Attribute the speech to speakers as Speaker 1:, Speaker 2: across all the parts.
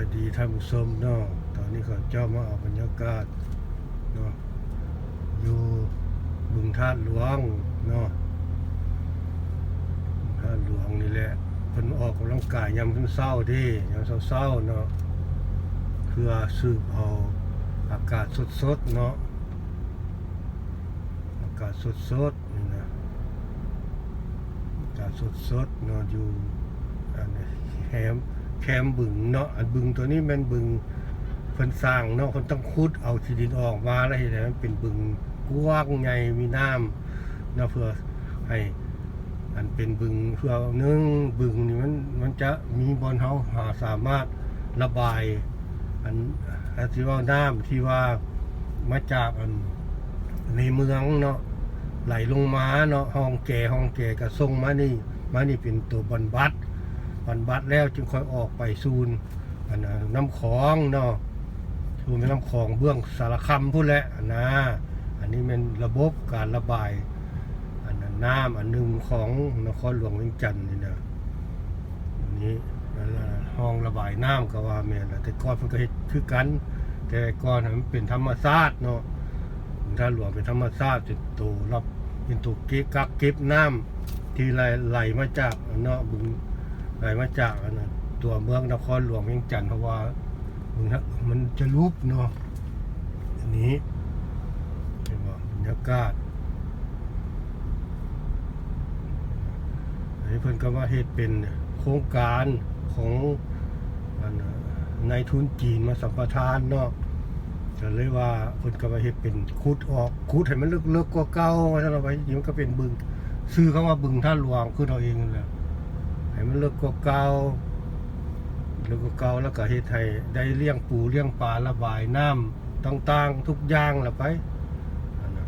Speaker 1: ายดีท่านผู้ชมเนาะตอนนี้ก็เจ้ามาเอาบรรยากาศเนาะอยู่บึงท่าตุหลวงเนาะท่าตุหลวงนี่แหละเพิ่นออกกำลังกายยามเช้าๆเดิยามเช้าๆเนาะเพื่อสืบเอาอากาศสดๆเนาะอากาศสดๆนี่นะอากาศสดๆเนาะอยู่อันนี้แคม แคมบึงเนาะอันบึงตัวนี้มันบึงเพิ่นสร้างเนาะเพิ่นต้องขุดเอาที่ดินออกมาแล้วเห็นไหมมันเป็นบึงกว้างใหญ่มีน้ำเนาะเพื่อให้อันเป็นบึงเพื่อหนึ่งบึงนี่มันมันจะมีบอลเฮาหาสามารถระบายอันอันที่ว่าน้ำที่ว่ามาจากอันในเมืองเนาะไหลลงมาเนาะห้องแก่ห้องแก่ก็ส่งมานี่มานี่เป็นตัวบรรบัด บรรบัดแล้วจึงค่อยออกไปซูนอันนะน้ำของเนาะซูนเป็นน้ำของเบื้องสารคำพูดแหละอันนะอันนี้เป็นระบบการระบายอันนั้นน้ำอันหนึ่งของนครหลวงเวียงจันทน์นี่นะอันนี้ห้องระบายน้ำก็ว่าแม่นแต่ก่อนมันก็เฮ็ดคือกัน แต่ก่อนมันเป็นธรรมชาติเนาะถ้าหลวงเป็นธรรมชาติเป็นตัวรับเป็นตัวเก็บกักเก็บน้ำที่ไหลไหลมาจากเนาะบึง ไหลมาจากอันนั้นตัวเมืองนครหลวงเวียงจันทน์เพราะว่าบึงน่ะมันจะรูปเนาะอันนี้เห็นบ่บรรยากาศอันนี้เพิ่นก็มาเฮ็ดเป็นโครงการของอันน่ะนายทุนจีนมาสัมปทานเนาะก็เลยว่าเพิ่นก็มาเฮ็ดเป็นขุดออกขุดให้มันลึกๆกว่าเก่าว่านเอาไว้จริงๆมันก็เป็นบึง ซื้อคำว่าบึงท่าหลวงคือเราเองนั่นแหละ ให้มันลึกกว่าเก่าลึกกว่าเก่าแล้วก็เฮ็ดให้ได้เลี้ยงปูเลี้ยงปลาระบายน้ำต่างๆ ทุกอย่างละไปอันน่ะ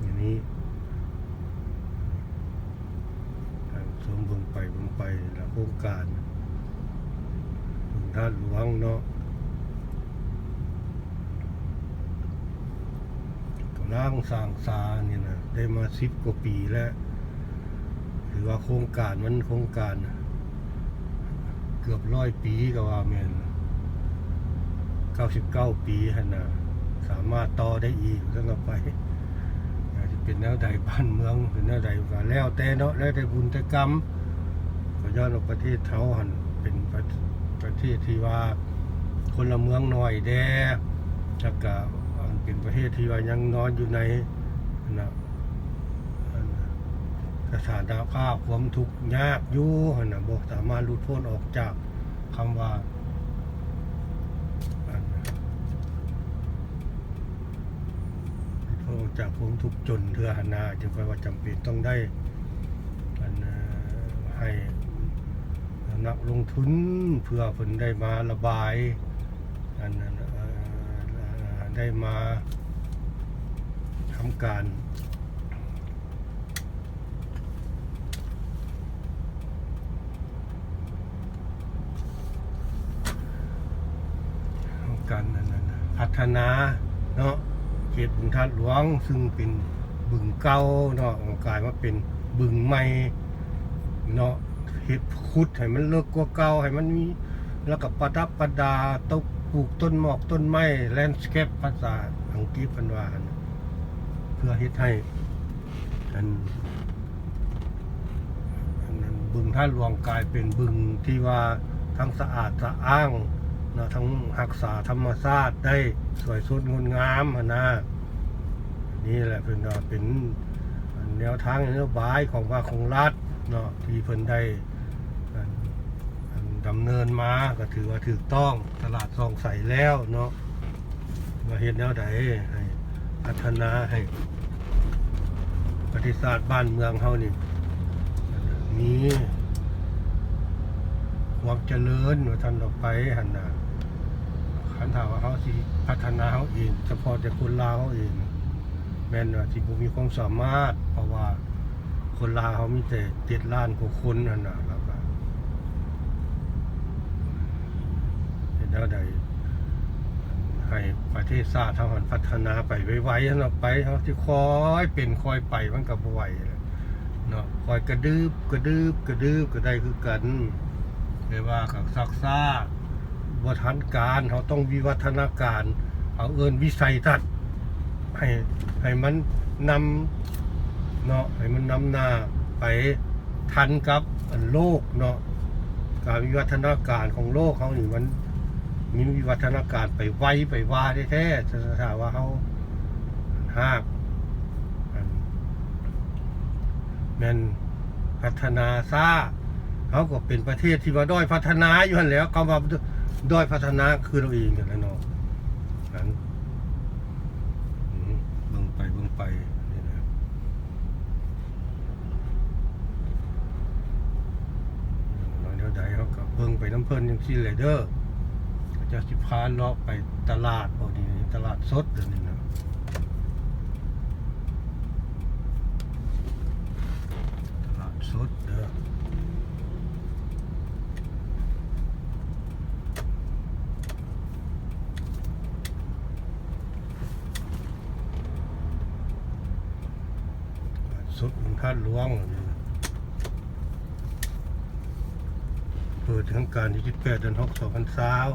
Speaker 1: อย่างนี้ทางสมบึงไปบึงไปแล้วโครงการบึงท่านหลวงเนาะกำลังสร้างสาเนี่ยนะได้มาสิบกว่าปีแล้ว ถือว่าโครงการมันโครงการ เกือบร้อยปีก็ว่าแมนเก้าสิบเก้าปีฮะนะสามารถต่อได้อีกแล้วก็ไปจะเป็นแนวใดบ้านเมืองเป็นแนวใดก็แล้วแต่เนาะแล้วแต่บุญแต่กรรมก็ย้อนว่าประเทศเขาหันเป็นประประเทศที่ว่าคนละเมืองหน่อยแดแล้วก็เป็นประเทศที่ว่ายังนอนอยู่ในนะอัน สถานภาพความทุกข์ยากยู่หันนะบ่สามารถหลุดพ้นออกจากคำว่าอันพระองค์จากผมทุกข์จนเทือหนนาจึงค่อยว่าจำเป็นต้องได้อันให้นักลงทุนเพื่อผลได้มาระบายอันนั้นได้มาทำการ ทำการนั่นน่ะพั ฒนาเนาะเขตบึงทัดหลวง ซึ่งเป็นบึงเก่าเนาะกลายมาเป็นบึงใหม่เนาะเฮ็ดขุดให้มันเลิกกว่าเก่าให้มันมีแล้วก็ประดับประดาตกปลูกต้นหมอกต้นไม้แลนด์สเคปภาษาอังกฤษพันวาเพื่อเฮ็ดให้อันอันนั้นบึงท่าหลวงกลายเป็นบึงที่ว่าทั้งสะอาดสะอ้างเนะทั้งรักษาธรรมชาติได้ สวยสดงดงามนะนี่แหละเป็นว่าเป็นแนวทางนโยบายของภาคของรัฐเนาะที่เพิ่นได้ดำเนินมาก็ถือว่าถูกต้องตลาดซองใสแล้วเนาะมาเห็นแนวใดให้พัฒนาให้ประเทศชาติบ้านเมืองเฮานี่มีความเจริญว่าท่านออกไปหันน่ะ คันถาว่าเฮาสิพัฒนาเฮาเองเฉพาะแต่คนลาวเฮาเองแม่นว่าสิบ่มีความสามารถ เพราะว่าคนลาวเขามีแต่7ล้านกว่าคนนั่นน่ะแล้วก็เห็นแล้วใดให้ประเทศชาติท่าหันพัฒนาไปไวๆนั่นเราไปเขาที่คอยเป็นคอยไปมันกับไหวเนาะคอยกระดืบกระดืบกระดืบก็ได้คือกันเรียกว่ากับซักซ่า บ่ทันการเขาต้องวิวัฒนาการ เอาเอินวิสัยทัศน์ให้ให้มันนำเนาะให้มันนำหน้าไปทันกับโลกเนาะการวิวัฒนาการของโลกเขานี่มันมีวิวัฒนาการไปไวไปว่าแท้ๆจะถาว่าเขาหากอันแมนพัฒนาซาเขาก็เป็นประเทศที่ว่าด้อยพัฒนาอยู่แล้วเขาว่า ด้อยพัฒนาคือเราเองกันแหล้วเนาะนั้นเบิ่งไปเบิ่งไปนี่นะน้อยเท่าใดเขาก็เบิ่งไปน้ำเพลินจังซี่เลยเด้อเขาเจะสิพาเลาะไปตลาดบ่นี่ตลาดสดเดี๋ยวนี้นะตลาดสดเด้อ พระหลวง เปิดทางการที่28เดือน6 2าว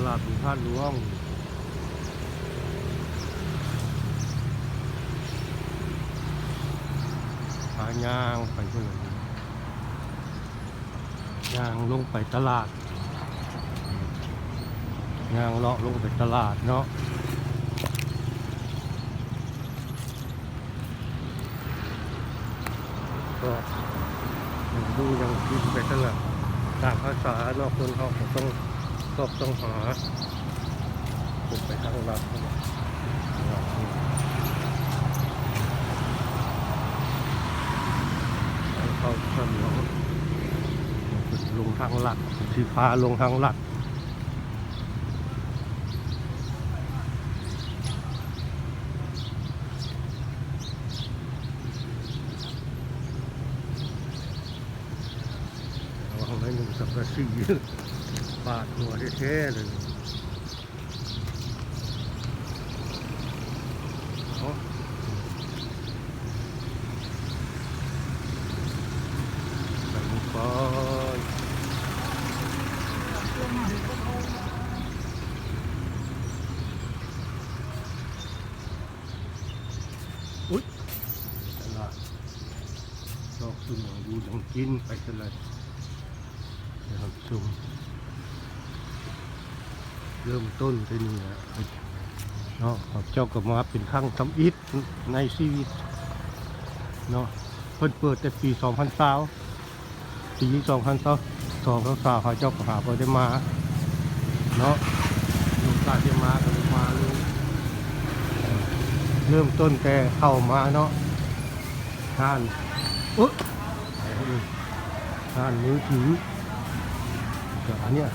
Speaker 1: ลวงตลาดบุญท่าหลวงพายางไปเพื่อนย่างลงไปตลาดย่างเลาะลงไปตลาดเนาะก็ดูยังกินไปตลาดตามภาษาเนาะคนเขาต้อง ก็ต้องหาขึ้นไปทางลัดเนาะเข้าถนนลงทางหลักที่พาลงทางหลักระวังไว้หาดหัวแท้ๆเลยเอาใส่ลงไปอุ้ยตลาดชอบซุ่มอย่างดูอย่างกินไปกันเลยนะครับซุ่ม เริ่มต้นที่นี่เนาะขอเจ้าก็มาเป็นครั้งทำอิฐในชีวิตเนาะเพิ่นเปิดแต่ปี2020ปี2020 2020เขาเจ้าก็หาพอได้มาเนาะลูกค้าที่มาก็ลยมาเลยเริ่มต้นแต่เข้ามาเนาะท่านอุ๊ยท่านมือถืออันเนี้ย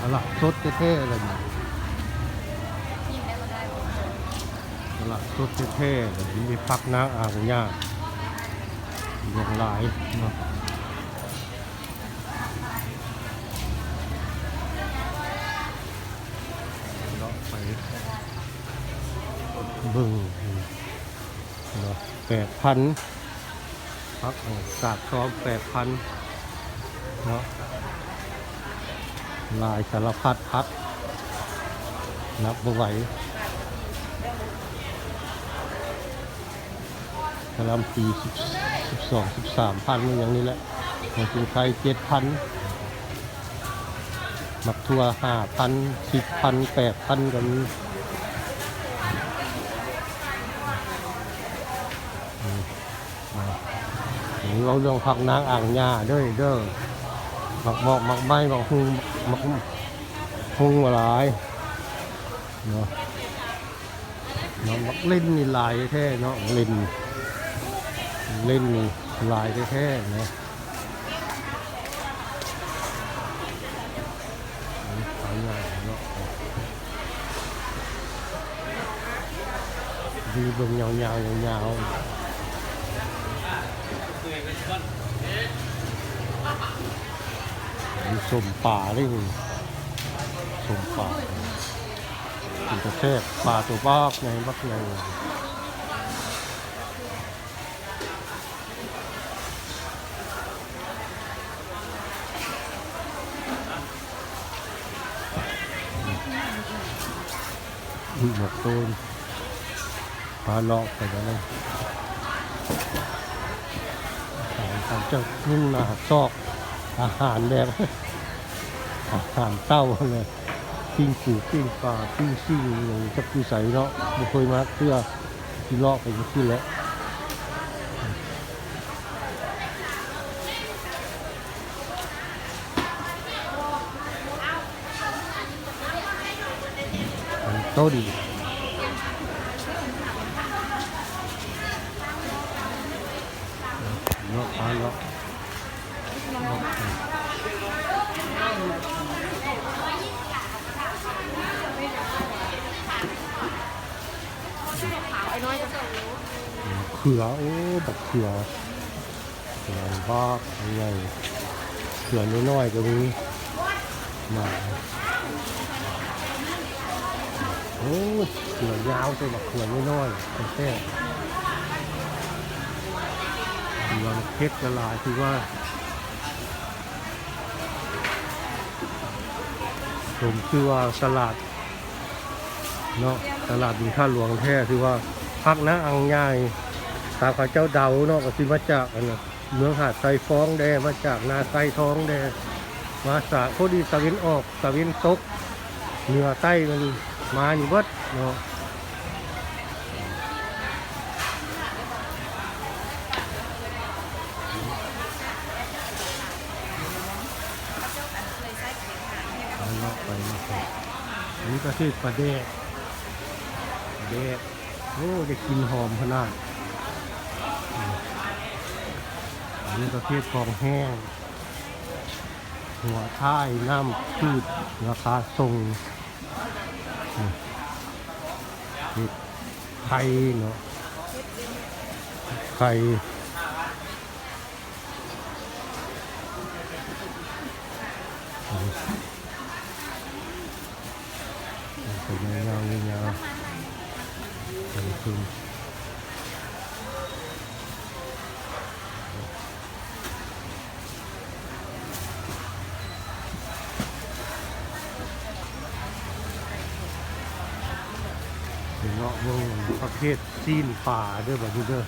Speaker 1: ตลาดสดแท้ๆอะไรเนี่ยตลาดสดแท้ๆเลยมีพักนางอ่างยาเรียงหลายเนาะเลาะไปบิ่งเนาะแปดพันพักออกกาดซ้อมแปดพันเนาะ ลายสารพัดพัด นับบไหวกระลำปีสิบสิบสองสิบสามพันอย่างนี้แหละหัวสิงไทยเจ็ดพันมักทัวห้าพันสิบพันแปดพันกันนี้อืมอ่าอันนี้เราเรื่องผักนางอ่างหญ้าด้อเด้อ มักบอกมักไม้มักหุงมักหุงมาหลายเนาะเนาะมักเล่นนี่ลายแท้เนาะเล่นเล่นนี่ลายแท้เนาะขายง่เนาะดีเบิ่งยาวๆยาวๆ มีสมป่าด้วยนี่สมป่ากินกระเทศปลาตัวบ้าในบักในหมกตูนปลาเลาะไปแล้วนะอาหารเจ้านุ่งหนาซอก อาหารแบบอาหารเต้าเลยปิ้งปูปิ้งปลาปิ้งซิ่อย่างจะคือใส่เนาะไม่เคยมาเพื่อที่ลอกไปที่แล้วโตดีเนาะปลาเนาะเนาะ
Speaker 2: ไอ้น้อยจะส่ง
Speaker 1: เขือ โอ้บักเขือเขือบ้าใหญ่เขือน้อยๆก็มีมาโอ้เขือยาวตัวบักเขือน้อยๆแค่เขือเพชรกระลายคือว่าผมชื่อว่าตลาดเนาะตลาดดินท่าหลวงแท้คือว่าพักนะอังยาย ตามข้าเจ้าเดาเนาะก็สิมาจากอันนะเมืองหาดไซฟ้องแดมาจากนาไซท้องแดมาสาโคดีตะเวนออกตะเวนตกเหนือใต้มันมาอยู่เบิดเนาะเอาเนาะไปเนาะอันนี้ก็คือปลาแดกปลาแดกโอ้ได้กินหอมขนาด นนี้ประเภทของแห้ง หัวท้ายน้ำพืชราคาส่งไข่เนาะไข่อืมเป็นยาวๆยาวๆเป็นคืนเป็น เภทซีนป่าเด้อแบบนี้เด้อ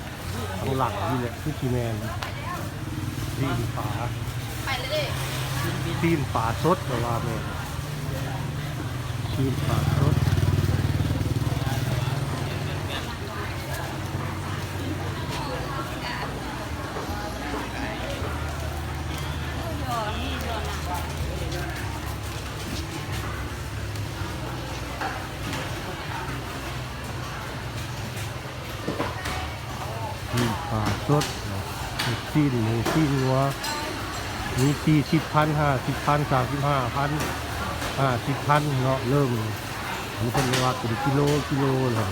Speaker 1: ข้างหลังนี่แหละคือกีแมนซีนป่า
Speaker 2: ไปเลยดิ
Speaker 1: ซีนป่าสดเวลาแม่นซีนป่า มีสี่สิบพันห้าสิบพันสามสิบห้าพันห้าสิบพันเนาะเริ่มมีคนว่าเป็นกิโลกิโลเลย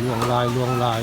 Speaker 1: ลวงลายลวงลาย